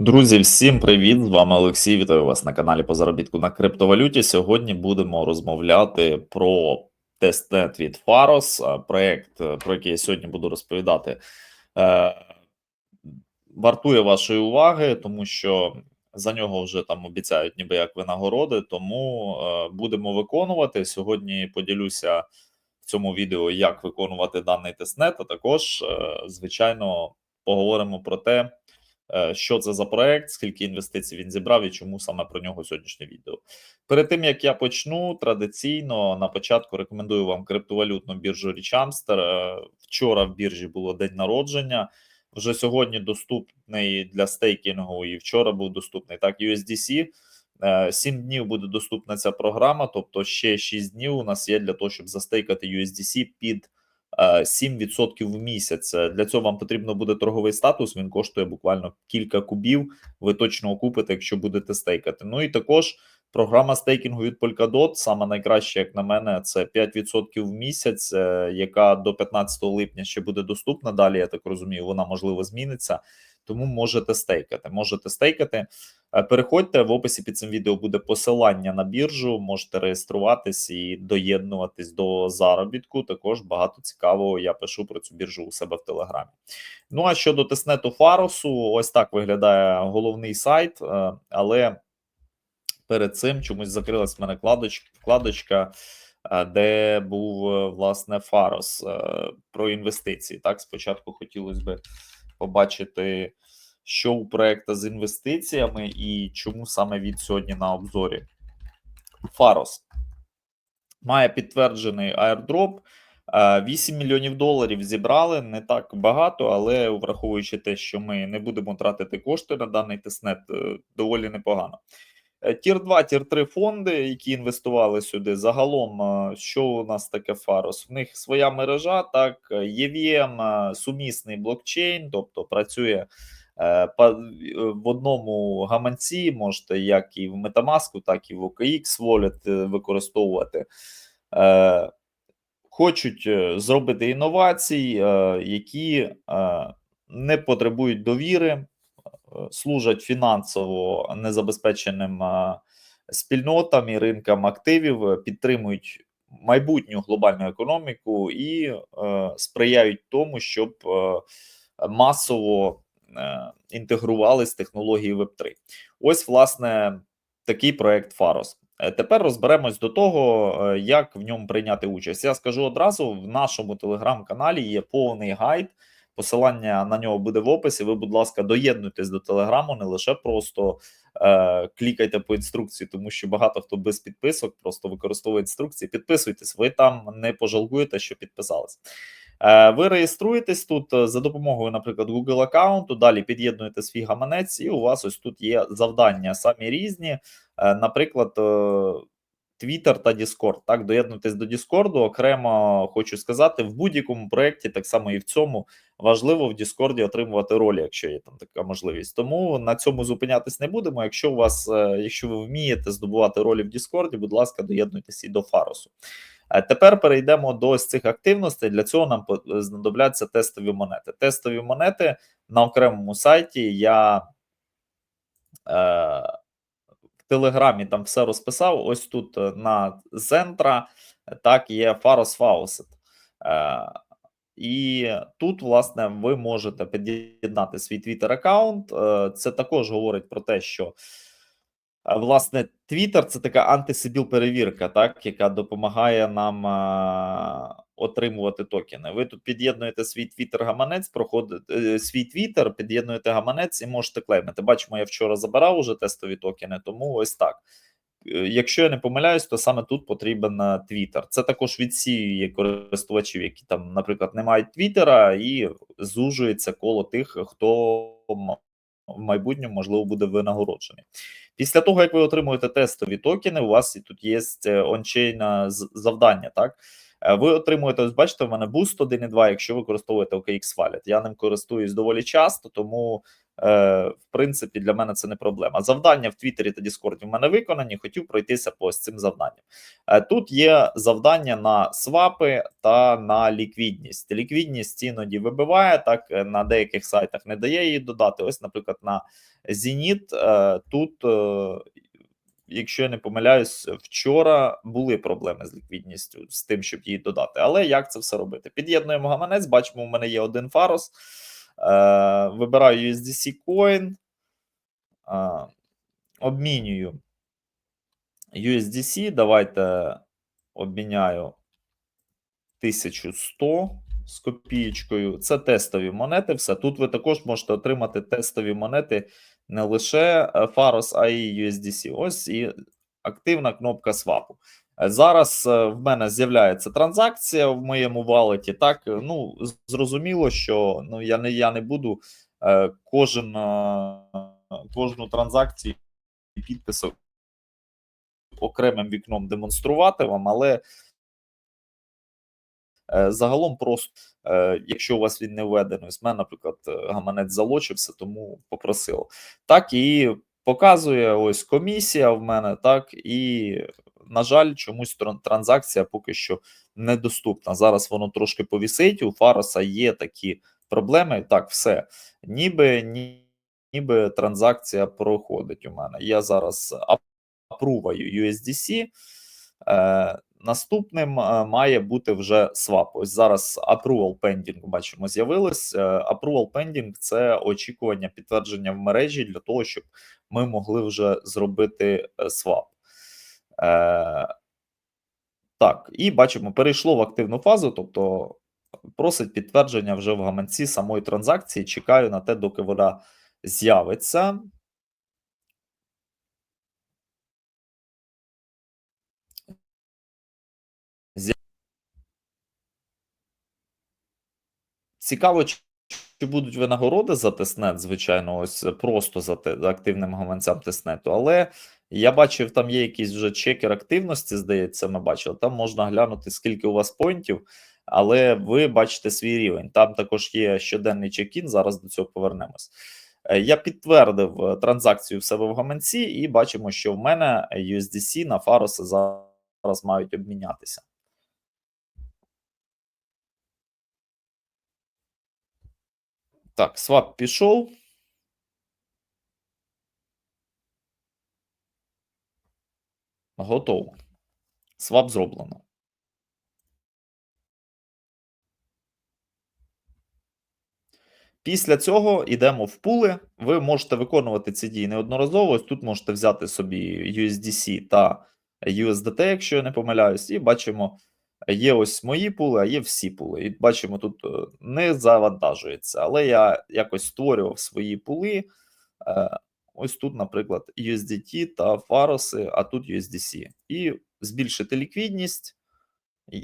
Друзі, всім привіт! З вами Олексій. Вітаю вас на каналі по заробітку на криптовалюті. Сьогодні будемо розмовляти про тестнет від Faros, проект, е, про який я сьогодні буду розповідати. е, Вартує вашої уваги, тому що за нього вже там обіцяють ніби як винагороди, тому е, будемо виконувати. Сьогодні поділюся в цьому відео, як виконувати даний тестнет, а також, звичайно, поговоримо про те. Е, Що це за проект, скільки інвестицій він зібрав і чому саме про нього сьогоднішнє відео. Перед тим як я почну, традиційно на початку рекомендую вам криптовалютну біржу Річамстер. Вчора в біржі було день народження. Вже сьогодні доступний для стейкінгу, і вчора був доступний так. USDC. Е, Сім днів буде доступна ця програма, тобто ще 6 днів у нас є для того, щоб застейкати USDC під 7% в місяць. Е, Для цього вам потрібно буде торговий статус. Він коштує буквально кілька кубів. Ви точно окупите, якщо будете стейкати. Ну і також програма стейкінгу від Polkadot, саме найкраще, як на мене, це 5% в місяць, е, яка до 15 липня ще буде доступна. Далі я так розумію, вона можливо зміниться. Тому можете стейкати. Можете стейкати. Е, Переходьте в описі під цим відео буде посилання на біржу. Можете реєструватись і доєднуватись до заробітку. Також багато цікавого я пишу про цю біржу у себе в телеграмі. Ну а щодо тестнету Фаросу, ось так виглядає головний сайт, е, але перед цим чомусь закрилась в мене кладоч, вкладочка, е, де був е, власне Фарос е, про інвестиції. Так, спочатку хотілося би побачити, що у проекту з інвестиціями і чому саме від сьогодні на обзорі. Фарос має підтверджений. Е, 8 мільйонів доларів зібрали не так багато, але враховуючи те, що ми не будемо тратити кошти на даний тестнет, доволі непогано. Е, Тір 2, тір 3 фонди, які інвестували сюди. Загалом, е, що у нас таке Фарос? В них своя мережа, так, е, е, сумісний блокчейн, тобто працює в одному гаманці, можете як і в Metamask, так і в OKX Wallet використовувати. Хочуть зробити інновації, які не потребують довіри, служать фінансово незабезпеченим е, спільнотам і ринкам активів, е, підтримують майбутню глобальну економіку і е, сприяють тому, щоб е, масово е, інтегрувались технології Web3. Ось, власне, такий проект Фарос. Е, Тепер розберемось до того, як в ньому прийняти участь. Я скажу одразу: в нашому телеграм-каналі є повний гайд. Посилання на нього буде в описі. Ви, будь ласка, доєднуйтесь до телеграму, не лише просто е, клікайте по інструкції, тому що багато хто без підписок просто використовує інструкції. Підписуйтесь, ви там не пожалкуєте, що підписались. Е, Ви реєструєтесь тут е, за допомогою, наприклад, Google аккаунту. Далі під'єднуєте свій гаманець, і у вас ось тут є завдання самі різні. Е, Наприклад, е, Twitter та Discord. Так, доєднуйтесь до Discord. Окремо хочу сказати, в будь-якому проєкті, так само і в цьому, важливо в Discord отримувати ролі, якщо є там така можливість. Тому на цьому зупинятись не будемо. Якщо у вас, е, якщо ви вмієте здобувати ролі в Discord, будь ласка, доєднуйтесь і до Фаросу. Е, Тепер перейдемо до ось цих активностей. Для цього нам по- знадобляться тестові монети. Тестові монети на окремому сайті я е, Телеграмі там все розписав. Ось тут е, на Зентра так є Faros Faucet. Е, і тут, власне, ви можете під'єднати свій Twitter аккаунт. Е, Це також говорить про те, що Власне, Twitter це така антисибіл перевірка, так, яка допомагає нам отримувати токени. Ви тут під'єднуєте свій Twitter гаманець, проходите е, свій Twitter, під'єднуєте гаманець і можете клеймити. Бачимо, я вчора забирав уже тестові токени, тому ось так. Е, Якщо я не помиляюсь, то саме тут потрібен е, Twitter. Це також відсіює користувачів, які там, наприклад, не мають Твіттера, і зужується коло тих, хто в майбутньому можливо буде винагороджений. Після того, як ви отримуєте тестові токени, у вас і тут є е, ончейн е, завдання. Так Е, ви отримуєте, ось бачите, в мене Boost 1.2, якщо ви використовуєте OKX Wallet. Я ним користуюсь доволі часто, тому Е, в принципі, для мене це не проблема. Завдання в Твіттері та Діскорді в мене виконані. Хотів пройтися по ось цим завданням. Е, тут є завдання на свапи та на ліквідність. Ліквідність іноді вибиває, так е, на деяких сайтах не дає її додати. Ось, наприклад, на Зеніт е, тут. Якщо я не помиляюсь, вчора були проблеми з ліквідністю з тим, щоб її додати. Але як це все робити? Під'єднуємо гаманець, бачимо, у мене є один фарос. Е, Вибираю USDC Coin, е, обмінюю USDC. Давайте обміняю 1100 з копієчкою. Це тестові монети. Все. Тут ви також можете отримати тестові монети не лише е, Faros, а й USDC. Ось і активна кнопка свапу. Е, Зараз е, в мене з'являється транзакція в моєму валеті. Так, е, ну зрозуміло, що ну я не я не буду е, кожен е, кожну транзакцію і підпису окремим вікном демонструвати вам, але е, загалом просто, е, якщо у вас він не введений, в мене, наприклад, е, гаманець залочився, тому попросив. Так і показує ось комісія в мене, так і на жаль, чомусь транзакція поки що недоступна. Зараз воно трошки повісить. У Фароса є такі проблеми. Так, все. Ніби ні, ніби транзакція проходить у мене. Я зараз ап- апруваю USDC. Наступним е, має бути вже свап. Ось зараз approval pending, бачимо, з'явилось. Е, approval pending – це очікування підтвердження в мережі для того, щоб ми могли вже зробити е, свап. Так, і бачимо, перейшло в активну фазу, тобто просить підтвердження вже в гаманці самої транзакції. Чекаю на те, доки вона з'явиться. Цікаво, чи будуть винагороди за тестнет, звичайно, ось е, просто за, те, активним гаманцям тестнету. Але я бачив, там є якийсь вже чекер активності, здається, ми бачили. Там можна глянути, скільки у вас поінтів, але ви бачите свій рівень. Там також є щоденний чек-ін, зараз до цього повернемось. Е, Я підтвердив е, транзакцію в себе в гаманці, і бачимо, що в мене USDC на Фароси зараз мають обмінятися. Так, свап пішов. Готово. Свап зроблено. Після цього йдемо в пули. Ви можете виконувати ці дії неодноразово. Ось тут можете взяти собі USDC та USDT, якщо я не помиляюсь, і бачимо, є ось мої пули, а є всі пули. І бачимо, тут е, не завантажується. Але я якось створював свої пули. Е, Ось тут, наприклад, USDT та фароси, а тут USDC. І збільшити ліквідність.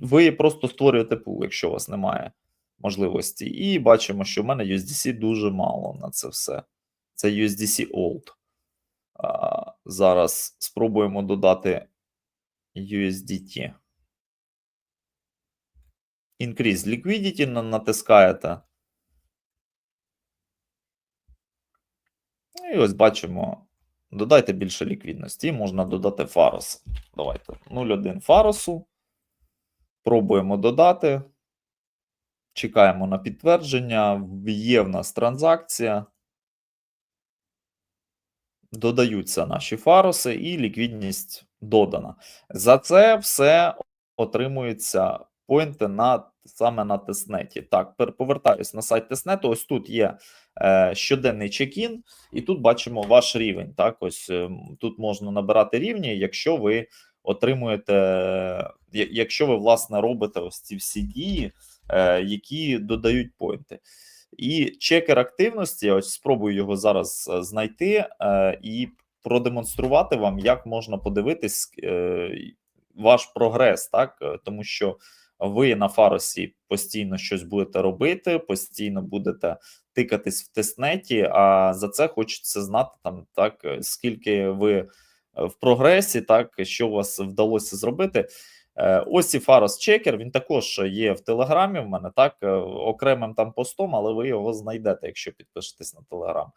Ви просто створюєте пул, якщо у вас немає можливості. І бачимо, що в мене USDC дуже мало на це все. Це USDC Old. Зараз спробуємо додати USDT. Increase liquidity натискаєте. І ось бачимо. Додайте більше ліквідності. Можна додати фарос. Давайте 0,1 фаросу. Пробуємо додати. Чекаємо на підтвердження. Є в нас транзакція. Додаються наші фароси, і ліквідність додана. За це все отримується поінти на саме на тестнеті. Так, повертаюсь на сайт тестнету. Ось тут є е, щоденний чек-ін, і тут бачимо ваш рівень. Так, ось ем, тут можна набирати рівні, якщо ви отримуєте, я- якщо ви власне робите ось ці всі дії, е, які додають поінти. І чекер активності, ось спробую його зараз е, знайти е, і продемонструвати вам, як можна подивитись е, ваш прогрес, так Е, тому що ви на фаросі постійно щось будете робити, постійно будете тикатись в тестнеті, а за це хочеться знати там так, скільки ви е, в прогресі, так що у вас вдалося зробити. Е, ось і Фарос Чекер, він також є в Телеграмі. В мене так е, окремим там постом, але ви його знайдете, якщо підпишетесь на Телеграм.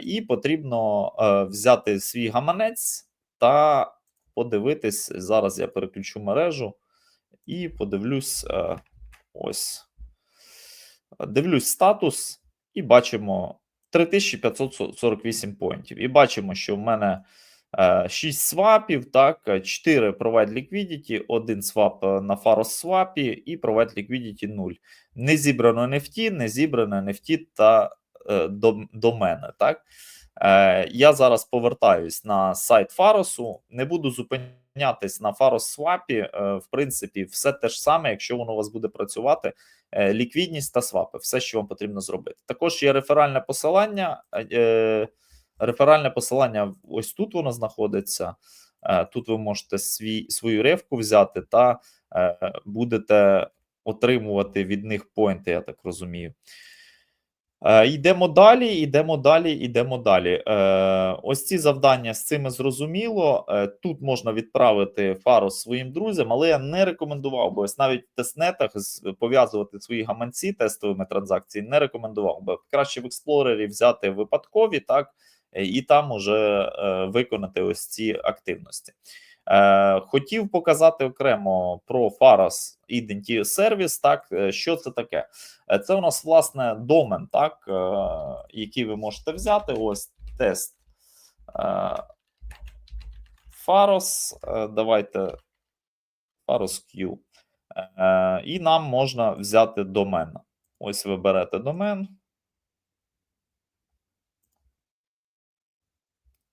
І потрібно взяти свій гаманець та подивитись. Зараз я переключу мережу і подивлюсь. е, Ось. Дивлюсь статус, і бачимо 3548 поінтів. І бачимо, що в мене е, 6 свапів, так, 4 Provide Liquidity, 1 свап е, на Faros свапі і Provide Liquidity 0. Не зібрано NFT, не зібрано NFT та е, до, до мене. Так? Е, я зараз повертаюсь на сайт Фаросу, не буду зупинятись на Фарос свапі. Е, в принципі, все те ж саме, якщо воно у вас буде працювати. Е, ліквідність та свапи, все, що вам потрібно зробити. Також є реферальне посилання. Е, реферальне посилання ось тут воно знаходиться. Тут ви можете свій, свою ревку взяти та будете отримувати від них поінти, я так розумію. Е, Йдемо далі, йдемо далі, йдемо далі. Е, Ось ці завдання з цими зрозуміло. Е, Тут можна відправити фару своїм друзям, але я не рекомендував би ось навіть в тестнетах пов'язувати свої гаманці тестовими транзакціями. Не рекомендував би краще в експлорері взяти випадкові, так і там уже е, виконати ось ці активності. Е, хотів показати окремо про Faras Identity Service. Так, е, що це таке? Е, Це у нас власне домен, так, який ви можете взяти. Ось тест е, Faros. Давайте Faros Q. І нам можна взяти домен. Ось ви берете домен.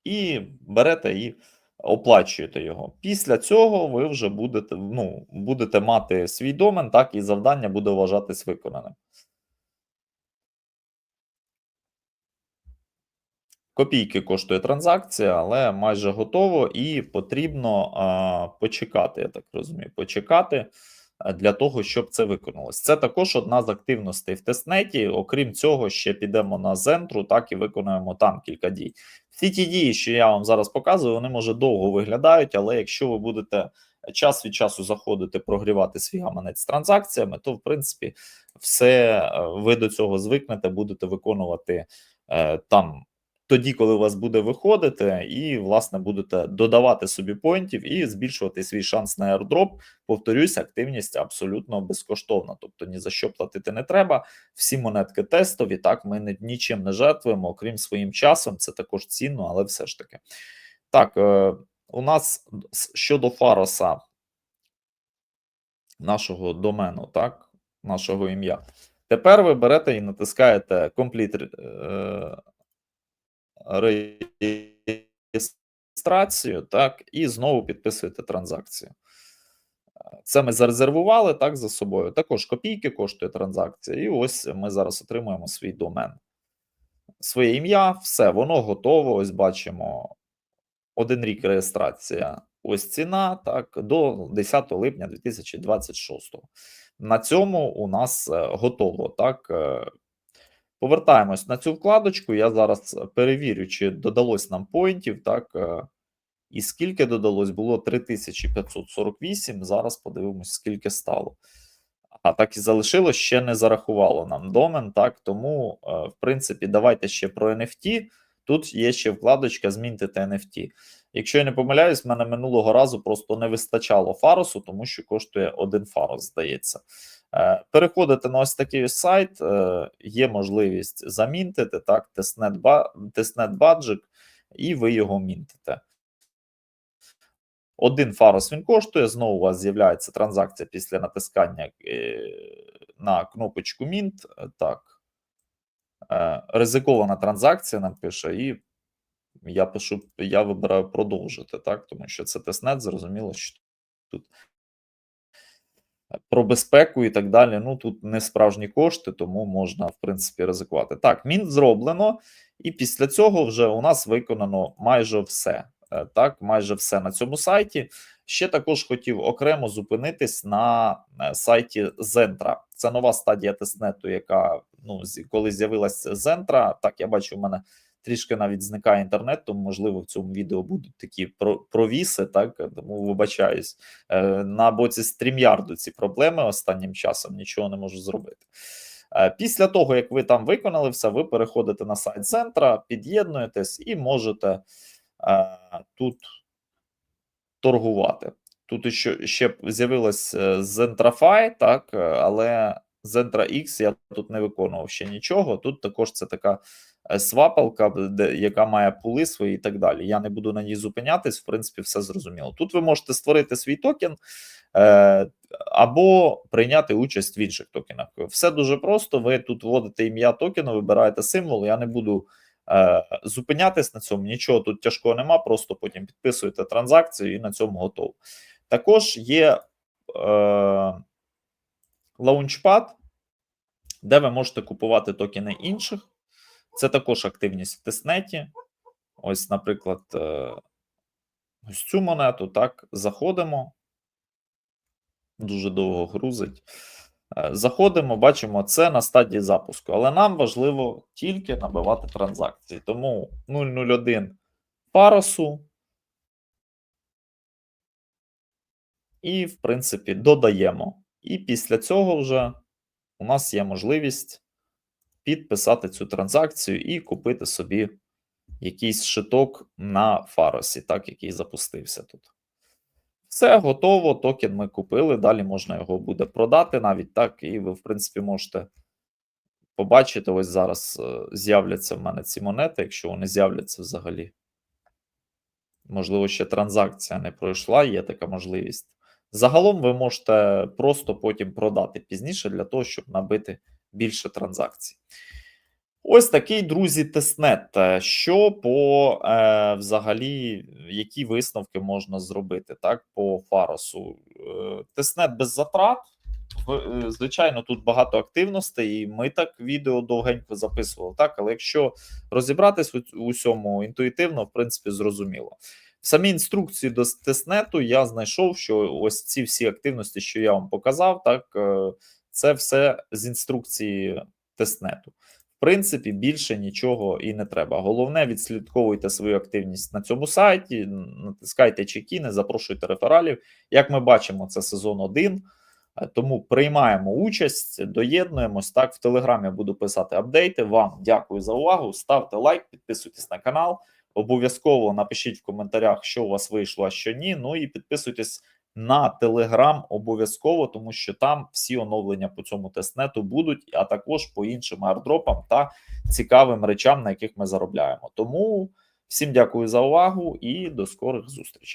І берете і оплачуєте його. Після цього ви вже будете, ну, будете мати свій домен, так, і завдання буде вважатись виконаним. Копійки коштує транзакція, але майже готово, і потрібно а, почекати, я так розумію, почекати для того, щоб це виконалось. Це також одна з активностей в тестнеті. Окрім цього, ще підемо на Зентру, так і виконуємо там кілька дій. Всі ті дії, що я вам зараз показую, вони може довго виглядають, але якщо ви будете час від часу заходити, прогрівати свій гаманець з транзакціями, то в принципі все е, ви до цього звикнете, будете виконувати е, там тоді, коли у вас буде виходити, і власне будете додавати собі поінтів і збільшувати свій шанс на airdrop. Повторюсь, активність абсолютно безкоштовна, тобто ні за що платити не треба. Всі монетки тестові. Так, ми не, нічим не жертвуємо, окрім своїм часом. Це також цінно, але все ж таки. Так, е, у нас щодо Фароса, нашого домену, так, нашого ім'я. Тепер ви берете і натискаєте Complete е, реєстрацію, так, і знову підписуєте транзакцію. Це ми зарезервували так за собою. Також копійки коштує транзакція. І ось ми зараз отримуємо свій домен. Своє ім'я, все, воно готово. Ось бачимо один рік реєстрація. Ось ціна так до 10 липня 2026. На цьому у нас е, готово. Так, е, повертаємось на цю вкладочку. Я зараз перевірю, чи додалось нам поінтів. Так, е, і скільки додалось, було 3548. Зараз подивимось, скільки стало. А так і залишилось, ще не зарахувало нам домен. Так, тому, е, в принципі, давайте ще про NFT. Тут є ще вкладочка Змінити NFT. Якщо я не помиляюсь, в мене минулого разу просто не вистачало фаросу, тому що коштує один фарос, здається. Е, Переходите на ось такий сайт, е, є можливість замінтити так, тестнет, баджик, і ви його мінтите. Один фарос він коштує. Знову у вас з'являється транзакція після натискання е, на кнопочку Мінт. Так. Ризикована транзакція нам пише, і я пишу, я вибираю продовжити, так, тому що це тестнет, зрозуміло, що тут про безпеку і так далі. Ну тут не справжні кошти, тому можна, в принципі, ризикувати. Так, мінт зроблено, і після цього вже у нас виконано майже все. Е, Так, майже все на цьому сайті. Ще також хотів окремо зупинитись на е, сайті Зентра. Це нова стадія тестнету, яка ну, коли з'явилася Зентра. Так, я бачу, у мене трішки навіть зникає інтернет, тому можливо в цьому відео будуть такі про- провіси, так тому вибачаюсь. Е, На боці StreamYard ці проблеми останнім часом нічого не можу зробити. Е, Після того, як ви там виконали все, ви переходите на сайт центра, під'єднуєтесь і можете е, тут торгувати. Тут ще, ще з'явилось Zentrafy, так, але Zentra X я тут не виконував ще нічого. Тут також це така свапалка, де, яка має пули свої і так далі. Я не буду на ній зупинятись, в принципі, все зрозуміло. Тут ви можете створити свій токен е, або прийняти участь в інших токенах. Все дуже просто. Ви тут вводите ім'я токену, вибираєте символ. Я не буду е, зупинятись на цьому, нічого тут тяжкого нема, просто потім підписуєте транзакцію і на цьому готово. Також є е, лаунчпад, де ви можете купувати токени інших. Це також активність в тестнеті. Ось, наприклад, е, ось цю монету. Так, заходимо. Дуже довго грузить. Е, Заходимо, бачимо, це на стадії запуску. Але нам важливо тільки набивати транзакції. Тому 001 парусу. І, в принципі, додаємо. І після цього вже у нас є можливість підписати цю транзакцію і купити собі якийсь шиток на фаросі, так, який запустився тут. Все готово. Токен ми купили. Далі можна його буде продати навіть так. І ви, в принципі, можете побачити. Ось зараз е, з'являться в мене ці монети, якщо вони з'являться взагалі. Можливо, ще транзакція не пройшла, є така можливість. Загалом ви можете просто потім продати пізніше для того, щоб набити більше транзакцій. Ось такий, друзі, тестнет. Е, Що по е, взагалі, які висновки можна зробити так, по Фаросу? Е, тестнет без затрат. Е, Звичайно, тут багато активностей, і ми так відео довгенько записували, так, але якщо розібратись у усьому інтуїтивно, в принципі, зрозуміло. В самій інструкції до тестнету я знайшов, що ось ці всі активності, що я вам показав, так, е, це все з інструкції тестнету. В принципі, більше нічого і не треба. Головне, відслідковуйте свою активність на цьому сайті, натискайте чекіни, запрошуйте рефералів. Як ми бачимо, це сезон 1. Е, Тому приймаємо участь, доєднуємось. Так, в Телеграмі буду писати апдейти. Вам дякую за увагу. Ставте лайк, підписуйтесь на канал. Обов'язково напишіть в коментарях, що у вас вийшло, а що ні. Ну і підписуйтесь на Телеграм обов'язково, тому що там всі оновлення по цьому тестнету будуть, а також по іншим ардропам та цікавим речам, на яких ми заробляємо. Тому всім дякую за увагу і до скорих зустрічей.